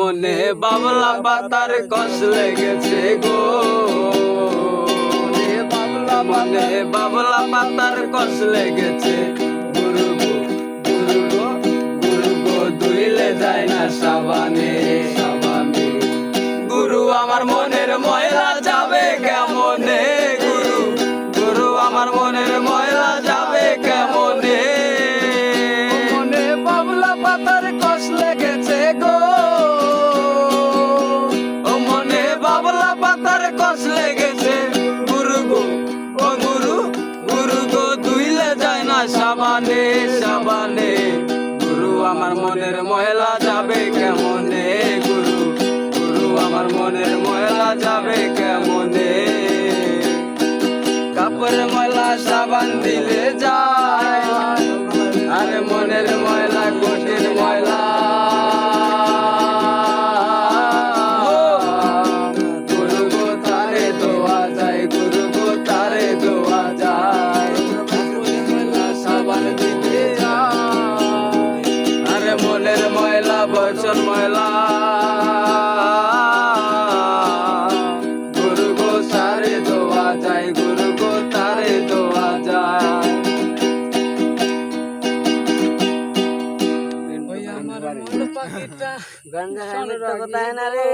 বাবলা পাতার কষ লেগেছে গো। বাবলা মনে বাবলা পাতার কষ লেগেছে। গুরু গো গুরু গো গো দুইলে যায় না সাবানে সাবানে। গুরু আমার মনের ময়লা যাবে কেমনে বাবলা কষ লেগেছে। গুরু গো, ও গুরু গুরু গো দুইলে যায় না, সাবানে সাবানে। গুরু আমার মনের ময়লা যাবে কেমনে, গুরু? গুরু আমার মনের ময়লা যাবে কেমনে? কাপড় ময়লা সাবান দিলে যায়। ময়লা গুরু গো তারে দোয়া যায় গুরু গো তারে দোয়া যায়। ওই আমার মন পাখিটা গঙ্গা কথা না রে